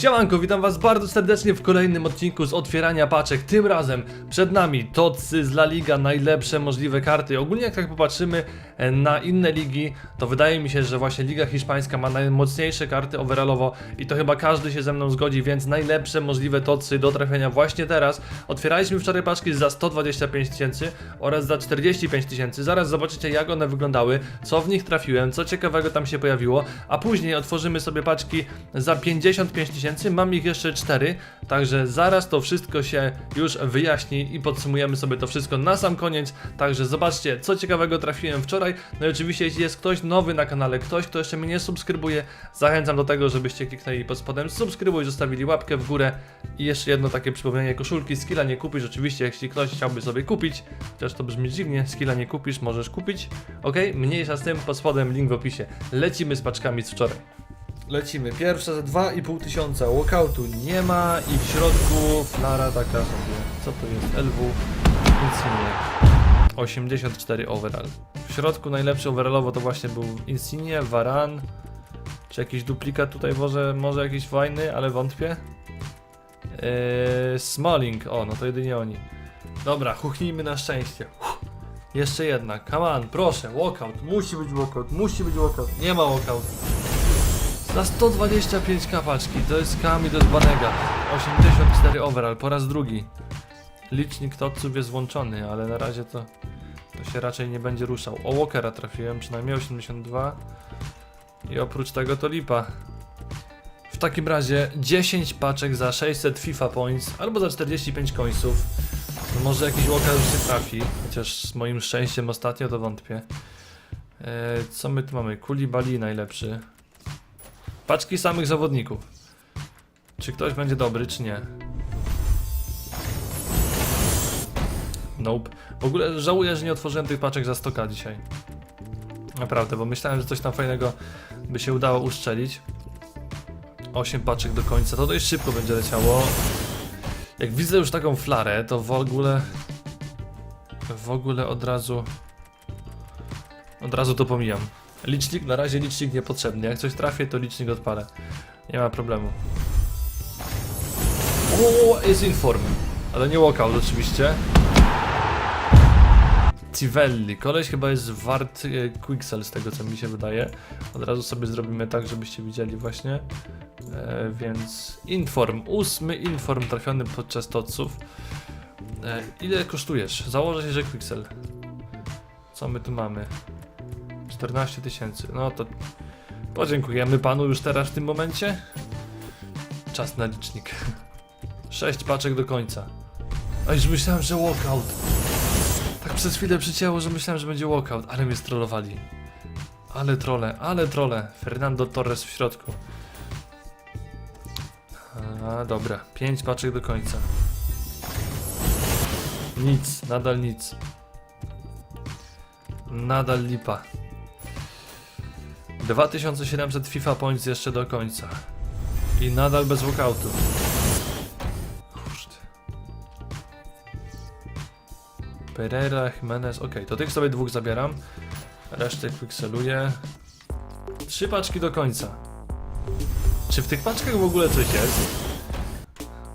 Siemanko, witam was bardzo serdecznie w kolejnym odcinku z otwierania paczek. Tym razem przed nami Tocy z La Liga, najlepsze możliwe karty. Ogólnie jak tak popatrzymy e, na inne ligi, to wydaje mi się, że właśnie Liga Hiszpańska ma najmocniejsze karty overallowo i to chyba każdy się ze mną zgodzi, więc najlepsze możliwe Tocy do trafienia właśnie teraz. Otwieraliśmy wczoraj paczki za 125 tysięcy oraz za 45 tysięcy. Zaraz zobaczycie jak one wyglądały, co w nich trafiłem, co ciekawego tam się pojawiło, a później otworzymy sobie paczki za 55 tysięcy. Mam ich jeszcze 4, także zaraz to wszystko się już wyjaśni i podsumujemy sobie to wszystko na sam koniec. Także zobaczcie, co ciekawego trafiłem wczoraj. No i oczywiście, jeśli jest ktoś nowy na kanale, ktoś, kto jeszcze mnie nie subskrybuje, zachęcam do tego, żebyście kliknęli pod spodem subskrybuj, zostawili łapkę w górę i jeszcze jedno takie przypomnienie, koszulki skilla nie kupisz, oczywiście jeśli ktoś chciałby sobie kupić, chociaż to brzmi dziwnie, skilla nie kupisz, możesz kupić, ok? Mniejsza z tym, pod spodem link w opisie. Lecimy z paczkami z wczoraj. Lecimy. Pierwsza za 2,5 tysiąca. Walkoutu nie ma i w środku flara taka sobie. Co to jest? LW. Insigne. 84 overall. W środku najlepszy overallowo to właśnie był Insigne, Varan. Czy jakiś duplikat tutaj może, może jakiś fajny, ale wątpię. Eee, Smalling. O, no to jedynie oni. Dobra, chuchnijmy na szczęście. Uff. Jeszcze jedna. Come on, proszę. Walkout. Musi być walkout. Musi być walkout. Nie ma walkout. Za 125 kapaczki, to jest Kami, to jest Banega 84 overall, po raz drugi. Licznik topców jest włączony, ale na razie to To się raczej nie będzie ruszał. O Walkera trafiłem, przynajmniej 82 I oprócz tego to lipa. W takim razie 10 paczek za 600 FIFA points Albo za 45 końców Może jakiś Walker już się trafi Chociaż z moim szczęściem ostatnio to wątpię. Eee, Co my tu mamy? Kulibali najlepszy Paczki samych zawodników. Czy ktoś będzie dobry, czy nie? Nope. W ogóle żałuję, że nie otworzyłem tych paczek za 100k dzisiaj. Naprawdę, bo myślałem, że coś tam fajnego by się udało uszczelić. 8 paczek do końca, to dość szybko będzie leciało. Jak widzę już taką flarę, to w ogóle... W ogóle od razu... Od razu to pomijam. Licznik, na razie licznik niepotrzebny. Jak coś trafię, to licznik odpalę. Nie ma problemu. O, jest inform. Ale nie walkout oczywiście. Civelli. Koleś chyba jest wart e, Quixel z tego co mi się wydaje. Od razu sobie zrobimy tak, żebyście widzieli właśnie. E, więc inform. Ósmy inform trafiony podczas toców. E, ile kosztujesz? Założę się, że Quixel. Co my tu mamy? 14 tysięcy. No to podziękujemy panu już teraz w tym momencie. Czas na licznik. 6 paczek do końca. A już myślałem, że walkout. Tak przez chwilę przycięło, że myślałem, że będzie walkout, ale mnie strollowali. Ale trole, ale trole. Fernando Torres w środku. A, dobra. 5 paczek do końca. Nic, nadal nic. Nadal lipa. 2700 FIFA points jeszcze do końca. I nadal bez walkoutu. Pereira, Jimenez, ok, to tych sobie dwóch zabieram. Resztę pikseluję. Trzy paczki do końca. Czy w tych paczkach w ogóle coś jest?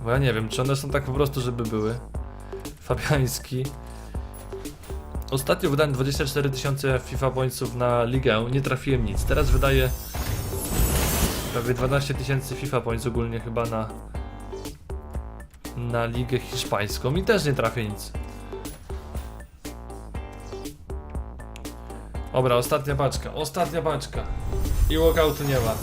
Bo ja nie wiem, czy one są tak po prostu, żeby były. Fabiański. Ostatnio wydałem 24 tysiące FIFA pointsów na ligę, nie trafiłem nic. Teraz wydaję prawie 12 tysięcy FIFA points ogólnie chyba na na ligę hiszpańską i też nie trafię nic. Dobra, ostatnia paczka, ostatnia paczka. I walkoutu nie ma.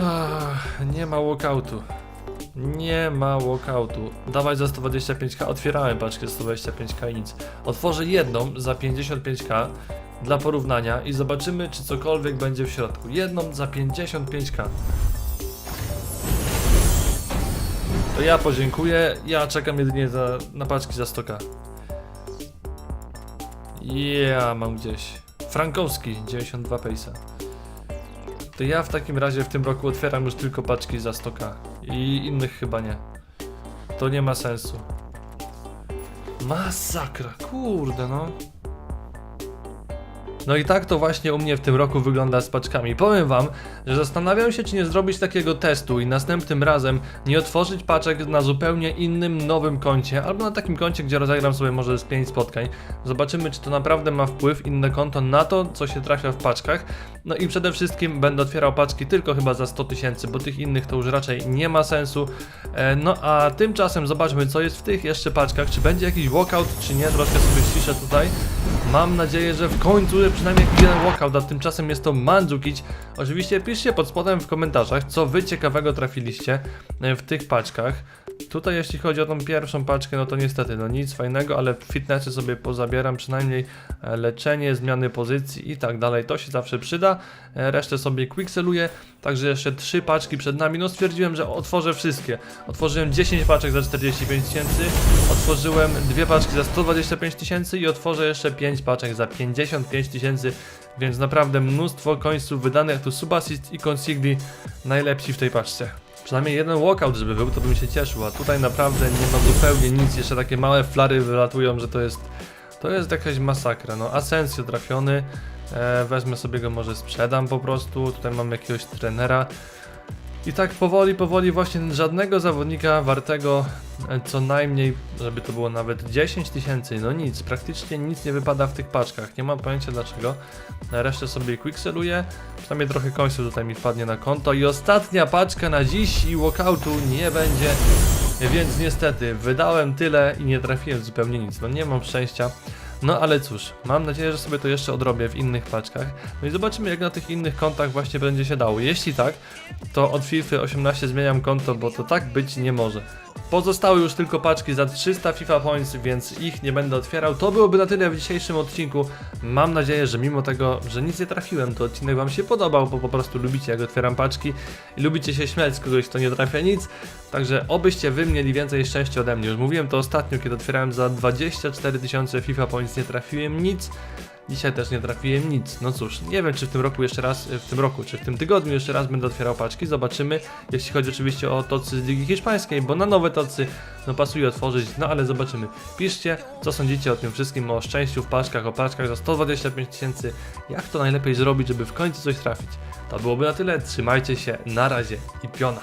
Ach, nie ma walkoutu. Nie ma walkoutu. Dawaj za 125k. Otwierałem paczkę 125k i nic. Otworzę jedną za 55k dla porównania i zobaczymy, czy cokolwiek będzie w środku. Jedną za 55k. To ja podziękuję. Ja czekam jedynie za, na paczki za 100k. Ja mam gdzieś. Frankowski 92 pejsa. To ja w takim razie w tym roku otwieram już tylko paczki za 100k. I innych chyba nie. To nie ma sensu. Masakra, kurde no. No i tak to właśnie u mnie w tym roku wygląda z paczkami. Powiem wam, że zastanawiam się, czy nie zrobić takiego testu i następnym razem nie otworzyć paczek na zupełnie innym, nowym koncie, albo na takim koncie, gdzie rozegram sobie może z 5 spotkań. Zobaczymy, czy to naprawdę ma wpływ, inne konto, na to, co się trafia w paczkach. No i przede wszystkim będę otwierał paczki tylko chyba za 100 tysięcy, bo tych innych to już raczej nie ma sensu. E, No a tymczasem zobaczmy, co jest w tych jeszcze paczkach. Czy będzie jakiś walkout, czy nie. Troszkę sobie ściszę tutaj. Mam nadzieję, że w końcu przynajmniej jeden walkout, a tymczasem jest to Mandzukic. Oczywiście piszcie pod spodem w komentarzach, co wy ciekawego trafiliście e, w tych paczkach. Tutaj jeśli chodzi o tą pierwszą paczkę, no to niestety, no nic fajnego, ale fitnessy sobie pozabieram, przynajmniej e, leczenie, zmiany pozycji i tak dalej, to się zawsze przyda. E, Resztę sobie quickseluję, także jeszcze trzy paczki przed nami, no stwierdziłem, że otworzę wszystkie. Otworzyłem 10 paczek za 45 tysięcy, otworzyłem dwie paczki za 125 tysięcy i otworzę jeszcze 5 paczek za 55 tysięcy, więc naprawdę mnóstwo końców wydanych, tu Subassist i Consigli najlepsi w tej paczce. Przynajmniej jeden walkout, żeby był, to bym się cieszył, a tutaj naprawdę nie ma zupełnie nic, jeszcze takie małe flary wylatują, że to jest, to jest jakaś masakra, no Asensio trafiony, e, wezmę sobie go, może sprzedam po prostu, tutaj mam jakiegoś trenera i tak powoli, powoli właśnie żadnego zawodnika wartego e, co najmniej, żeby to było nawet 10 tysięcy, no nic, praktycznie nic nie wypada w tych paczkach, nie mam pojęcia dlaczego, resztę sobie quickseluję, przynajmniej trochę końców tutaj mi wpadnie na konto. I ostatnia paczka na dziś i walkoutu nie będzie, więc niestety wydałem tyle i nie trafiłem zupełnie nic, no nie mam szczęścia. No ale cóż, mam nadzieję, że sobie to jeszcze odrobię w innych paczkach. No i zobaczymy jak na tych innych kontach właśnie będzie się dało. Jeśli tak, to od FIFA 18 zmieniam konto, bo to tak być nie może. Pozostały już tylko paczki za 300 FIFA Points, więc ich nie będę otwierał. To byłoby na tyle w dzisiejszym odcinku. Mam nadzieję, że mimo tego, że nic nie trafiłem, to odcinek Wam się podobał, bo po prostu lubicie jak otwieram paczki i lubicie się śmiać z kogoś, kto nie trafia nic. Także obyście Wy mieli więcej szczęścia ode mnie. Już mówiłem to ostatnio, kiedy otwierałem za 24 tysiące FIFA Points, nie trafiłem nic. Dzisiaj też nie trafiłem nic. No cóż, nie wiem czy w tym roku jeszcze raz, w tym roku, czy w tym tygodniu jeszcze raz będę otwierał paczki. Zobaczymy, jeśli chodzi oczywiście o tocy z Ligi Hiszpańskiej, bo na nowe tocy no pasuje otworzyć, no ale zobaczymy. Piszcie, co sądzicie o tym wszystkim, o szczęściu w paczkach, o paczkach za 125 tysięcy. Jak to najlepiej zrobić, żeby w końcu coś trafić. To byłoby na tyle, trzymajcie się, na razie i piona.